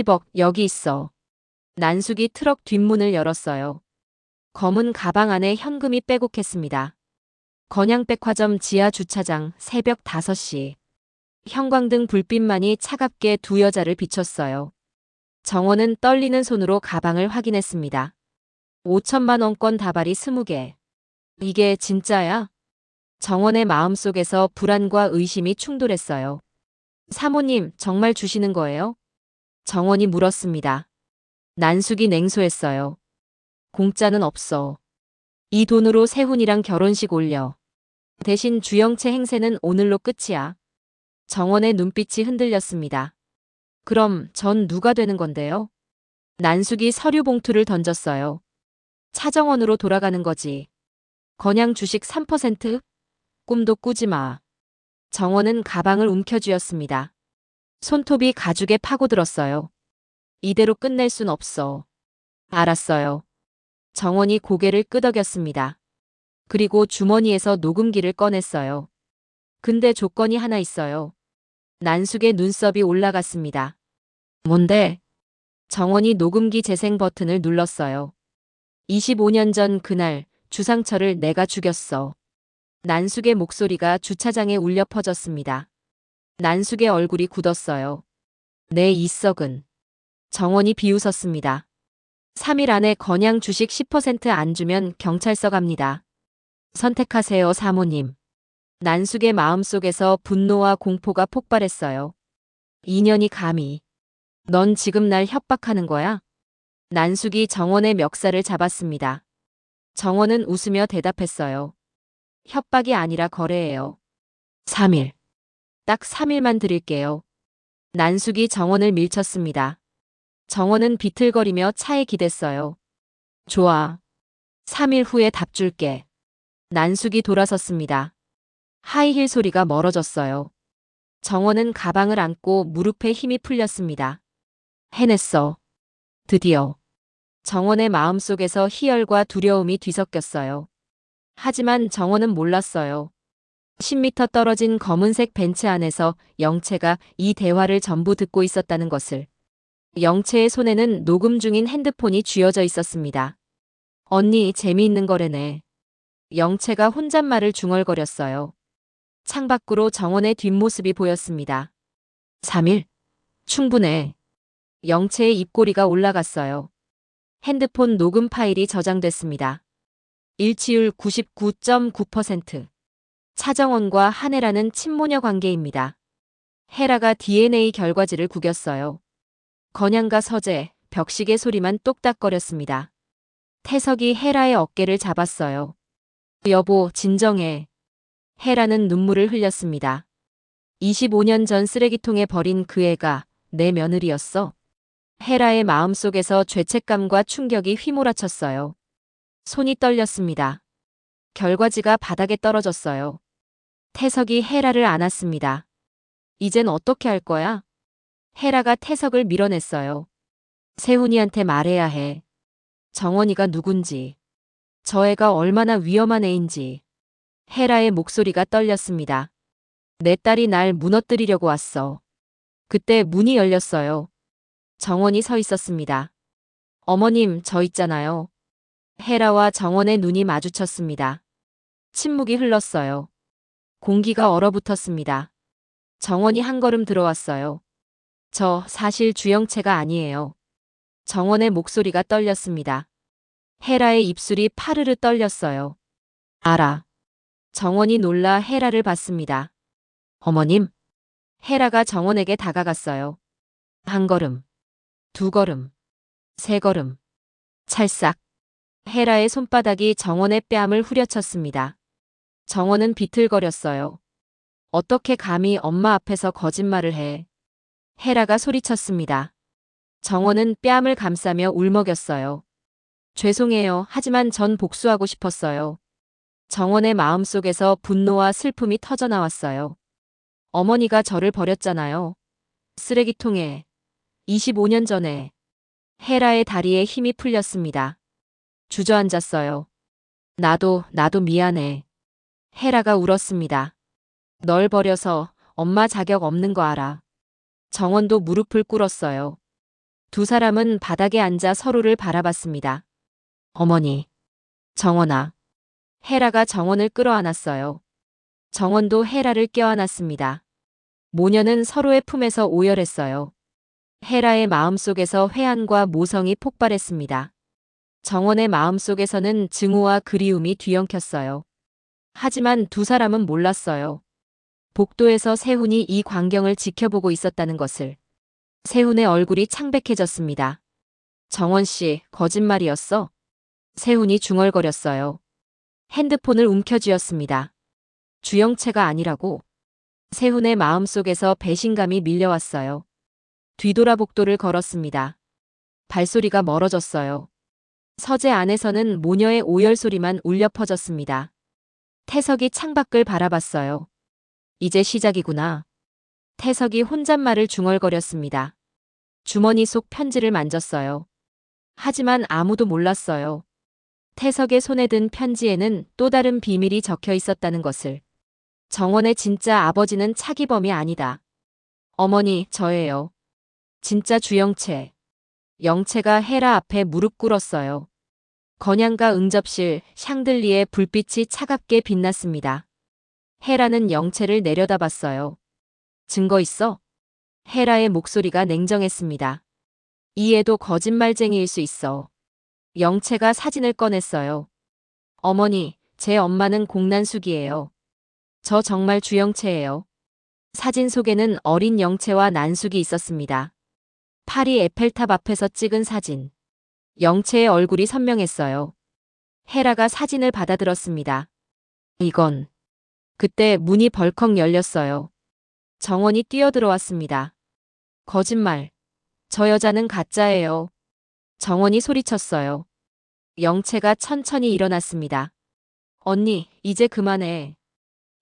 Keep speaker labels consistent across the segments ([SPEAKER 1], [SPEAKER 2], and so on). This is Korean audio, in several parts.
[SPEAKER 1] 10억 여기 있어. 난숙이 트럭 뒷문을 열었어요. 검은 가방 안에 현금이 빼곡했습니다. 건양백화점 지하 주차장 새벽 5시. 형광등 불빛만이 차갑게 두 여자를 비췄어요. 정원은 떨리는 손으로 가방을 확인했습니다. 5천만 원권 다발이 20개. 이게 진짜야? 정원의 마음속에서 불안과 의심이 충돌했어요. 사모님, 정말 주시는 거예요? 정원이 물었습니다. 난숙이 냉소했어요. 공짜는 없어. 이 돈으로 세훈이랑 결혼식 올려. 대신 주영채 행세는 오늘로 끝이야. 정원의 눈빛이 흔들렸습니다. 그럼 전 누가 되는 건데요? 난숙이 서류 봉투를 던졌어요. 차정원으로 돌아가는 거지. 건양 주식 3%? 꿈도 꾸지 마. 정원은 가방을 움켜쥐었습니다. 손톱이 가죽에 파고들었어요. 이대로 끝낼 순 없어. 알았어요. 정원이 고개를 끄덕였습니다. 그리고 주머니에서 녹음기를 꺼냈어요. 근데 조건이 하나 있어요. 난숙의 눈썹이 올라갔습니다. 뭔데? 정원이 녹음기 재생 버튼을 눌렀어요. 25년 전 그날 주상철을 내가 죽였어. 난숙의 목소리가 주차장에 울려 퍼졌습니다. 난숙의 얼굴이 굳었어요. 내 이석은. 정원이 비웃었습니다. 3일 안에 건양 주식 10%안 주면 경찰서 갑니다. 선택하세요, 사모님. 난숙의 마음속에서 분노와 공포가 폭발했어요. 인연이 감히. 넌 지금 날 협박하는 거야? 난숙이 정원의 멱살을 잡았습니다. 정원은 웃으며 대답했어요. 협박이 아니라 거래예요. 3일. 딱 3일만 드릴게요. 난숙이 정원을 밀쳤습니다. 정원은 비틀거리며 차에 기댔어요. 좋아. 3일 후에 답 줄게. 난숙이 돌아섰습니다. 하이힐 소리가 멀어졌어요. 정원은 가방을 안고 무릎에 힘이 풀렸습니다. 해냈어. 드디어. 정원의 마음속에서 희열과 두려움이 뒤섞였어요. 하지만 정원은 몰랐어요. 10미터 떨어진 검은색 벤츠 안에서 영채가 이 대화를 전부 듣고 있었다는 것을. 영채의 손에는 녹음 중인 핸드폰이 쥐어져 있었습니다. 언니 재미있는 거래네. 영채가 혼잣말을 중얼거렸어요. 창밖으로 정원의 뒷모습이 보였습니다. 3일? 충분해. 영채의 입꼬리가 올라갔어요. 핸드폰 녹음 파일이 저장됐습니다. 일치율 99.9%. 차정원과 한혜라는 친모녀 관계입니다. 헤라가 DNA 결과지를 구겼어요. 건양과 서재, 벽시계 소리만 똑딱거렸습니다. 태석이 헤라의 어깨를 잡았어요. 여보, 진정해. 헤라는 눈물을 흘렸습니다. 25년 전 쓰레기통에 버린 그 애가 내 며느리였어. 헤라의 마음속에서 죄책감과 충격이 휘몰아쳤어요. 손이 떨렸습니다. 결과지가 바닥에 떨어졌어요. 태석이 헤라를 안았습니다. 이젠 어떻게 할 거야? 헤라가 태석을 밀어냈어요. 세훈이한테 말해야 해. 정원이가 누군지. 저 애가 얼마나 위험한 애인지. 헤라의 목소리가 떨렸습니다. 내 딸이 날 무너뜨리려고 왔어. 그때 문이 열렸어요. 정원이 서 있었습니다. 어머님, 저 있잖아요. 헤라와 정원의 눈이 마주쳤습니다. 침묵이 흘렀어요. 공기가 얼어붙었습니다. 정원이 한 걸음 들어왔어요. 저 사실 주영채가 아니에요. 정원의 목소리가 떨렸습니다. 헤라의 입술이 파르르 떨렸어요. 알아. 정원이 놀라 헤라를 봤습니다. 어머님. 헤라가 정원에게 다가갔어요. 한 걸음. 두 걸음. 세 걸음. 찰싹. 헤라의 손바닥이 정원의 뺨을 후려쳤습니다. 정원은 비틀거렸어요. 어떻게 감히 엄마 앞에서 거짓말을 해. 헤라가 소리쳤습니다. 정원은 뺨을 감싸며 울먹였어요. 죄송해요. 하지만 전 복수하고 싶었어요. 정원의 마음속에서 분노와 슬픔이 터져나왔어요. 어머니가 저를 버렸잖아요. 쓰레기통에. 25년 전에. 헤라의 다리에 힘이 풀렸습니다. 주저앉았어요. 나도, 나도 미안해. 헤라가 울었습니다. 널 버려서 엄마 자격 없는 거 알아. 정원도 무릎을 꿇었어요. 두 사람은 바닥에 앉아 서로를 바라봤습니다. 어머니, 정원아. 헤라가 정원을 끌어안았어요. 정원도 헤라를 껴안았습니다. 모녀는 서로의 품에서 오열했어요. 헤라의 마음속에서 회한과 모성이 폭발했습니다. 정원의 마음속에서는 증오와 그리움이 뒤엉켰어요. 하지만 두 사람은 몰랐어요. 복도에서 세훈이 이 광경을 지켜보고 있었다는 것을. 세훈의 얼굴이 창백해졌습니다. 정원 씨, 거짓말이었어? 세훈이 중얼거렸어요. 핸드폰을 움켜쥐었습니다. 주영채가 아니라고. 세훈의 마음속에서 배신감이 밀려왔어요. 뒤돌아 복도를 걸었습니다. 발소리가 멀어졌어요. 서재 안에서는 모녀의 오열 소리만 울려 퍼졌습니다. 태석이 창밖을 바라봤어요. 이제 시작이구나. 태석이 혼잣말을 중얼거렸습니다. 주머니 속 편지를 만졌어요. 하지만 아무도 몰랐어요. 태석의 손에 든 편지에는 또 다른 비밀이 적혀 있었다는 것을. 정원의 진짜 아버지는 차기범이 아니다. 어머니, 저예요. 진짜 주영채. 영채가 헤라 앞에 무릎 꿇었어요. 건양가 응접실 샹들리에 불빛이 차갑게 빛났습니다. 헤라는 영채를 내려다봤어요. 증거 있어? 헤라의 목소리가 냉정했습니다. 이해도 거짓말쟁이일 수 있어. 영채가 사진을 꺼냈어요. 어머니, 제 엄마는 공난숙이에요. 저 정말 주영채예요. 사진 속에는 어린 영채와 난숙이 있었습니다. 파리 에펠탑 앞에서 찍은 사진. 영채의 얼굴이 선명했어요. 헤라가 사진을 받아들었습니다. 이건. 그때 문이 벌컥 열렸어요. 정원이 뛰어들어왔습니다. 거짓말. 저 여자는 가짜예요. 정원이 소리쳤어요. 영채가 천천히 일어났습니다. 언니, 이제 그만해.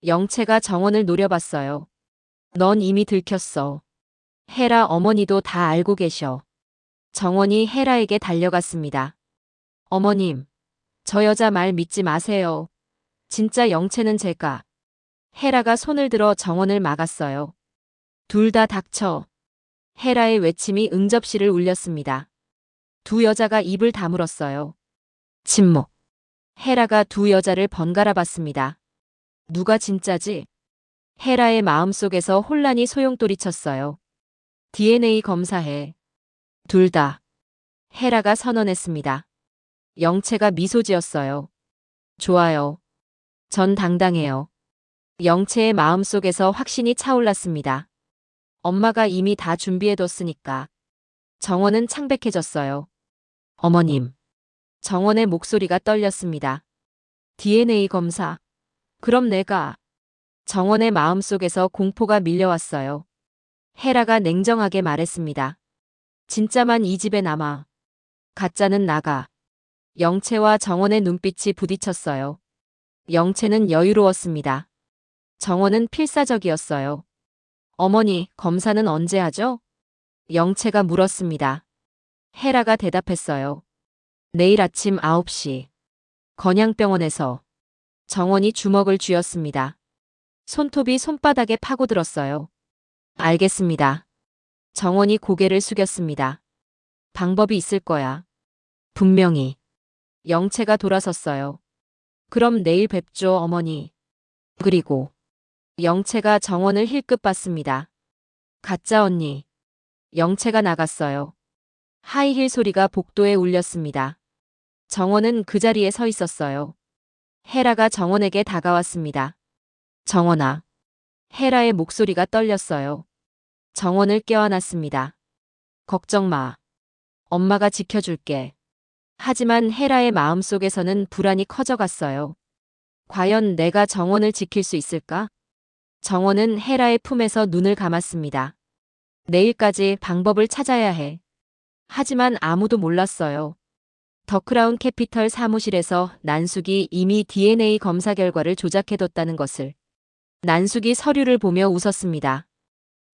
[SPEAKER 1] 영채가 정원을 노려봤어요. 넌 이미 들켰어. 헤라 어머니도 다 알고 계셔. 정원이 헤라에게 달려갔습니다. 어머님, 저 여자 말 믿지 마세요. 진짜 영채는 제가. 헤라가 손을 들어 정원을 막았어요. 둘 다 닥쳐. 헤라의 외침이 응접실을 울렸습니다. 두 여자가 입을 다물었어요. 침묵. 헤라가 두 여자를 번갈아 봤습니다. 누가 진짜지? 헤라의 마음속에서 혼란이 소용돌이쳤어요. DNA 검사해. 둘 다. 헤라가 선언했습니다. 영채가 미소 지었어요. 좋아요. 전 당당해요. 영채의 마음속에서 확신이 차올랐습니다. 엄마가 이미 다 준비해뒀으니까. 정원은 창백해졌어요. 어머님. 정원의 목소리가 떨렸습니다. DNA 검사. 그럼 내가. 정원의 마음속에서 공포가 밀려왔어요. 헤라가 냉정하게 말했습니다. 진짜만 이 집에 남아. 가짜는 나가. 영채와 정원의 눈빛이 부딪혔어요. 영채는 여유로웠습니다. 정원은 필사적이었어요. 어머니, 검사는 언제 하죠? 영채가 물었습니다. 헤라가 대답했어요. 내일 아침 9시. 건양병원에서. 정원이 주먹을 쥐었습니다. 손톱이 손바닥에 파고들었어요. 알겠습니다. 정원이 고개를 숙였습니다. 방법이 있을 거야. 분명히. 영채가 돌아섰어요. 그럼 내일 뵙죠, 어머니. 그리고 영채가 정원을 힐끗 봤습니다. 가짜 언니. 영채가 나갔어요. 하이힐 소리가 복도에 울렸습니다. 정원은 그 자리에 서 있었어요. 헤라가 정원에게 다가왔습니다. 정원아. 헤라의 목소리가 떨렸어요. 정원을 껴안았습니다. 걱정 마. 엄마가 지켜줄게. 하지만 헤라의 마음속에서는 불안이 커져갔어요. 과연 내가 정원을 지킬 수 있을까? 정원은 헤라의 품에서 눈을 감았습니다. 내일까지 방법을 찾아야 해. 하지만 아무도 몰랐어요. 더크라운 캐피털 사무실에서 난숙이 이미 DNA 검사 결과를 조작해뒀다는 것을. 난숙이 서류를 보며 웃었습니다.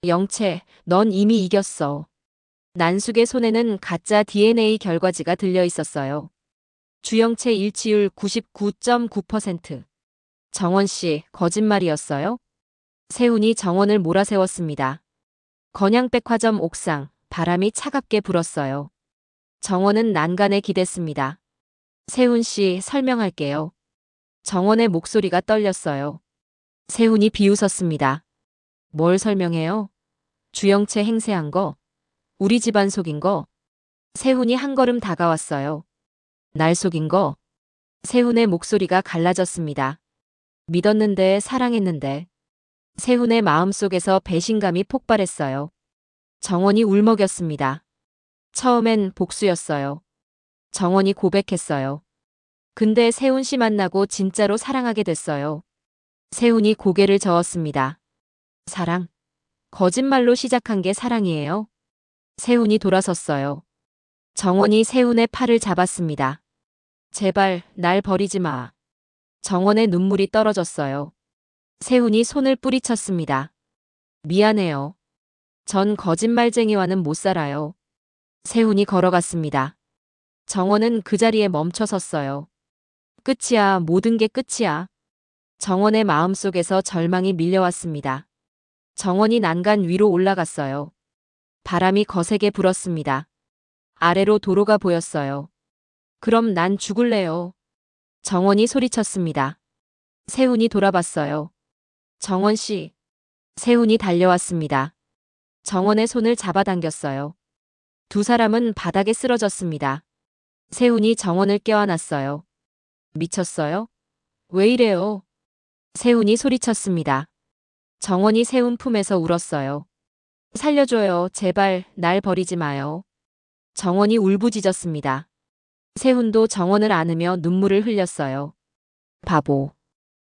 [SPEAKER 1] 영채, 넌 이미 이겼어. 난숙의 손에는 가짜 DNA 결과지가 들려 있었어요. 주영채 일치율 99.9%. 정원 씨, 거짓말이었어요? 세훈이 정원을 몰아세웠습니다. 건양백화점 옥상, 바람이 차갑게 불었어요. 정원은 난간에 기댔습니다. 세훈 씨 설명할게요. 정원의 목소리가 떨렸어요. 세훈이 비웃었습니다. 뭘 설명해요? 주영채 행세한 거? 우리 집안 속인 거? 세훈이 한 걸음 다가왔어요. 날 속인 거? 세훈의 목소리가 갈라졌습니다. 믿었는데 사랑했는데. 세훈의 마음속에서 배신감이 폭발했어요. 정원이 울먹였습니다. 처음엔 복수였어요. 정원이 고백했어요. 근데 세훈 씨 만나고 진짜로 사랑하게 됐어요. 세훈이 고개를 저었습니다. 사랑? 거짓말로 시작한 게 사랑이에요? 세훈이 돌아섰어요. 정원이 세훈의 팔을 잡았습니다. 제발 날 버리지 마. 정원의 눈물이 떨어졌어요. 세훈이 손을 뿌리쳤습니다. 미안해요. 전 거짓말쟁이와는 못 살아요. 세훈이 걸어갔습니다. 정원은 그 자리에 멈춰 섰어요. 끝이야, 모든 게 끝이야. 정원의 마음속에서 절망이 밀려왔습니다. 정원이 난간 위로 올라갔어요. 바람이 거세게 불었습니다. 아래로 도로가 보였어요. 그럼 난 죽을래요. 정원이 소리쳤습니다. 세훈이 돌아봤어요. 정원 씨. 세훈이 달려왔습니다. 정원의 손을 잡아당겼어요. 두 사람은 바닥에 쓰러졌습니다. 세훈이 정원을 껴안았어요. 미쳤어요? 왜 이래요? 세훈이 소리쳤습니다. 정원이 세훈 품에서 울었어요. 살려줘요. 제발 날 버리지 마요. 정원이 울부짖었습니다. 세훈도 정원을 안으며 눈물을 흘렸어요. 바보.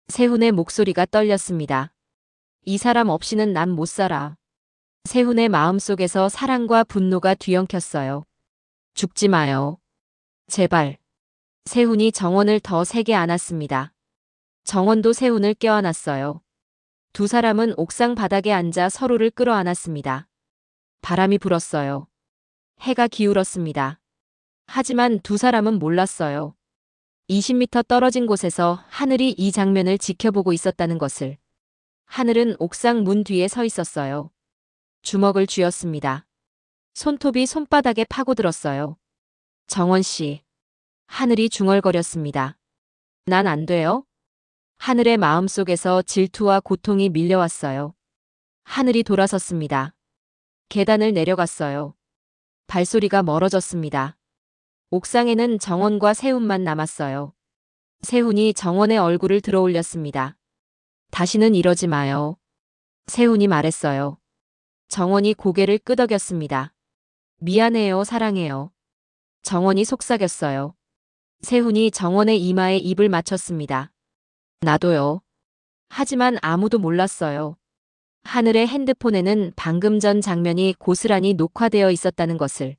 [SPEAKER 1] 세훈의 목소리가 떨렸습니다. 이 사람 없이는 난 못 살아. 세훈의 마음속에서 사랑과 분노가 뒤엉켰어요. 죽지 마요. 제발. 세훈이 정원을 더 세게 안았습니다. 정원도 세훈을 껴안았어요. 두 사람은 옥상 바닥에 앉아 서로를 끌어안았습니다. 바람이 불었어요. 해가 기울었습니다. 하지만 두 사람은 몰랐어요. 20m 떨어진 곳에서 하늘이 이 장면을 지켜보고 있었다는 것을. 하늘은 옥상 문 뒤에 서 있었어요. 주먹을 쥐었습니다. 손톱이 손바닥에 파고들었어요. 정원 씨. 하늘이 중얼거렸습니다. 난 안 돼요? 하늘의 마음속에서 질투와 고통이 밀려왔어요. 하늘이 돌아섰습니다. 계단을 내려갔어요. 발소리가 멀어졌습니다. 옥상에는 정원과 세훈만 남았어요. 세훈이 정원의 얼굴을 들어올렸습니다. 다시는 이러지 마요. 세훈이 말했어요. 정원이 고개를 끄덕였습니다. 미안해요, 사랑해요. 정원이 속삭였어요. 세훈이 정원의 이마에 입을 맞췄습니다. 나도요. 하지만 아무도 몰랐어요. 하늘의 핸드폰에는 방금 전 장면이 고스란히 녹화되어 있었다는 것을.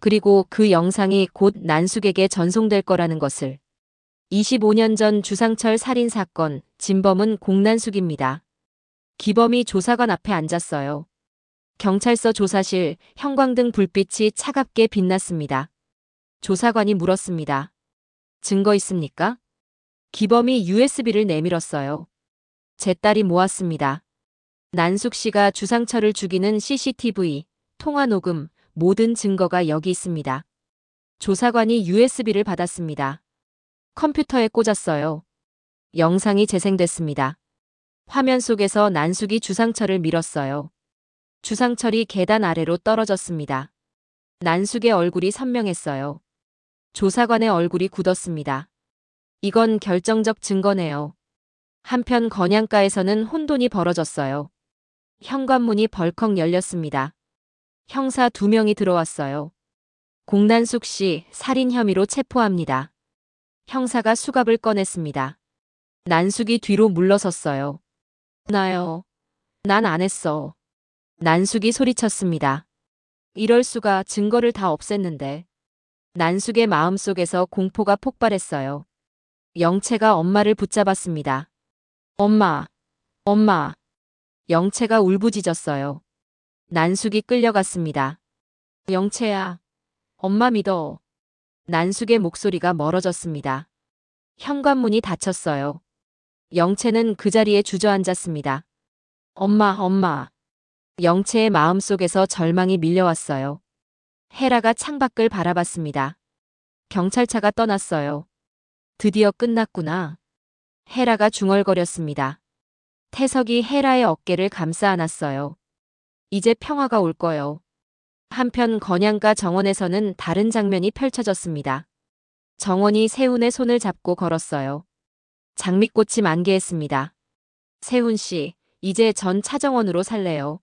[SPEAKER 1] 그리고 그 영상이 곧 난숙에게 전송될 거라는 것을. 25년 전 주상철 살인 사건, 진범은 공난숙입니다. 기범이 조사관 앞에 앉았어요. 경찰서 조사실, 형광등 불빛이 차갑게 빛났습니다. 조사관이 물었습니다. 증거 있습니까? 기범이 USB를 내밀었어요. 제 딸이 모았습니다. 난숙 씨가 주상철을 죽이는 CCTV, 통화 녹음, 모든 증거가 여기 있습니다. 조사관이 USB를 받았습니다. 컴퓨터에 꽂았어요. 영상이 재생됐습니다. 화면 속에서 난숙이 주상철을 밀었어요. 주상철이 계단 아래로 떨어졌습니다. 난숙의 얼굴이 선명했어요. 조사관의 얼굴이 굳었습니다. 이건 결정적 증거네요. 한편 건양가에서는 혼돈이 벌어졌어요. 현관문이 벌컥 열렸습니다. 형사 두 명이 들어왔어요. 공난숙 씨 살인 혐의로 체포합니다. 형사가 수갑을 꺼냈습니다. 난숙이 뒤로 물러섰어요. 나요. 난 안 했어. 난숙이 소리쳤습니다. 이럴 수가 증거를 다 없앴는데. 난숙의 마음속에서 공포가 폭발했어요. 영채가 엄마를 붙잡았습니다. 엄마, 엄마. 영채가 울부짖었어요. 난숙이 끌려갔습니다. 영채야, 엄마 믿어. 난숙의 목소리가 멀어졌습니다. 현관문이 닫혔어요. 영채는 그 자리에 주저앉았습니다. 엄마, 엄마. 영채의 마음속에서 절망이 밀려왔어요. 헤라가 창밖을 바라봤습니다. 경찰차가 떠났어요. 드디어 끝났구나. 헤라가 중얼거렸습니다. 태석이 헤라의 어깨를 감싸 안았어요. 이제 평화가 올 거요. 한편 건양가 정원에서는 다른 장면이 펼쳐졌습니다. 정원이 세훈의 손을 잡고 걸었어요. 장미꽃이 만개했습니다. 세훈 씨, 이제 전 차정원으로 살래요.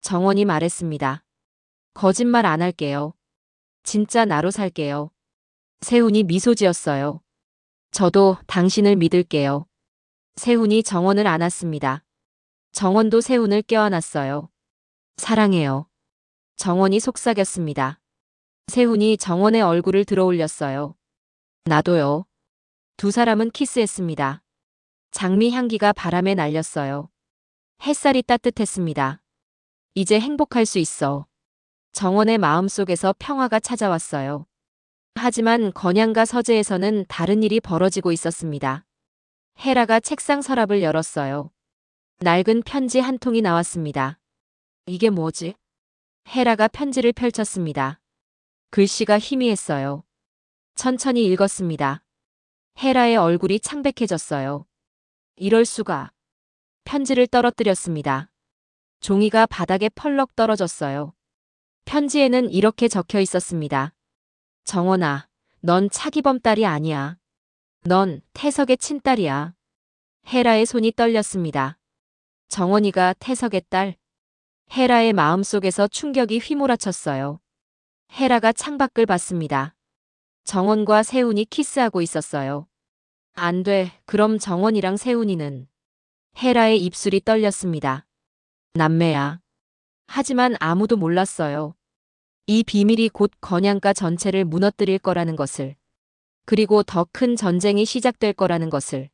[SPEAKER 1] 정원이 말했습니다. 거짓말 안 할게요. 진짜 나로 살게요. 세훈이 미소 지었어요. 저도 당신을 믿을게요. 세훈이 정원을 안았습니다. 정원도 세훈을 껴안았어요. 사랑해요. 정원이 속삭였습니다. 세훈이 정원의 얼굴을 들어올렸어요. 나도요. 두 사람은 키스했습니다. 장미 향기가 바람에 날렸어요. 햇살이 따뜻했습니다. 이제 행복할 수 있어. 정원의 마음속에서 평화가 찾아왔어요. 하지만 건양가 서재에서는 다른 일이 벌어지고 있었습니다. 헤라가 책상 서랍을 열었어요. 낡은 편지 한 통이 나왔습니다. 이게 뭐지? 헤라가 편지를 펼쳤습니다. 글씨가 희미했어요. 천천히 읽었습니다. 헤라의 얼굴이 창백해졌어요. 이럴 수가. 편지를 떨어뜨렸습니다. 종이가 바닥에 펄럭 떨어졌어요. 편지에는 이렇게 적혀 있었습니다. 정원아, 넌 차기범 딸이 아니야. 넌 태석의 친딸이야. 헤라의 손이 떨렸습니다. 정원이가 태석의 딸. 헤라의 마음속에서 충격이 휘몰아쳤어요. 헤라가 창밖을 봤습니다. 정원과 세훈이 키스하고 있었어요. 안 돼, 그럼 정원이랑 세훈이는. 헤라의 입술이 떨렸습니다. 남매야. 하지만 아무도 몰랐어요. 이 비밀이 곧 건양가 전체를 무너뜨릴 거라는 것을. 그리고 더 큰 전쟁이 시작될 거라는 것을.